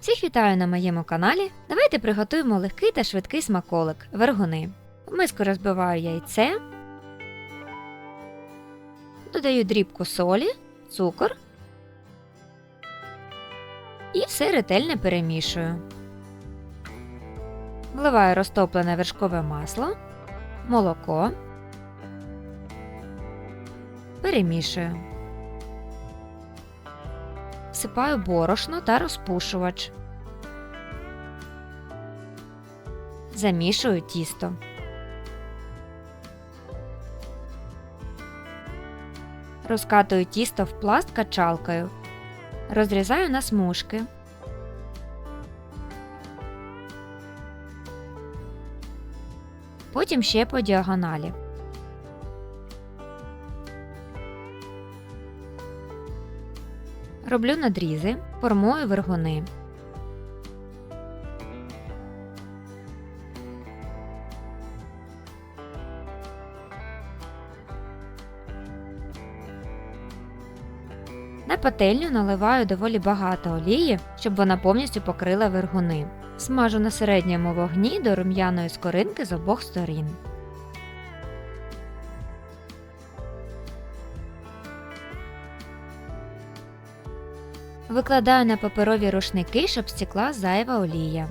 Всіх вітаю на моєму каналі. Давайте приготуємо легкий та швидкий смаколик вергуни. В миску розбиваю яйце, додаю дрібку солі, цукор і все ретельно перемішую. Вливаю розтоплене вершкове масло, молоко, перемішую. Всипаю борошно та розпушувач. Замішую тісто. Розкатую тісто в пласт качалкою. Розрізаю на смужки. Потім ще по діагоналі. Роблю надрізи, формую вергуни. На пательню наливаю доволі багато олії, щоб вона повністю покрила вергуни. Смажу на середньому вогні до рум'яної скоринки з обох сторін. Викладаю на паперові рушники, щоб стекла зайва олія.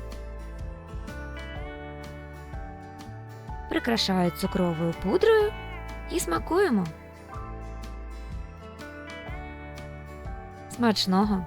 Прикрашаю цукровою пудрою і смакуємо. Смачного!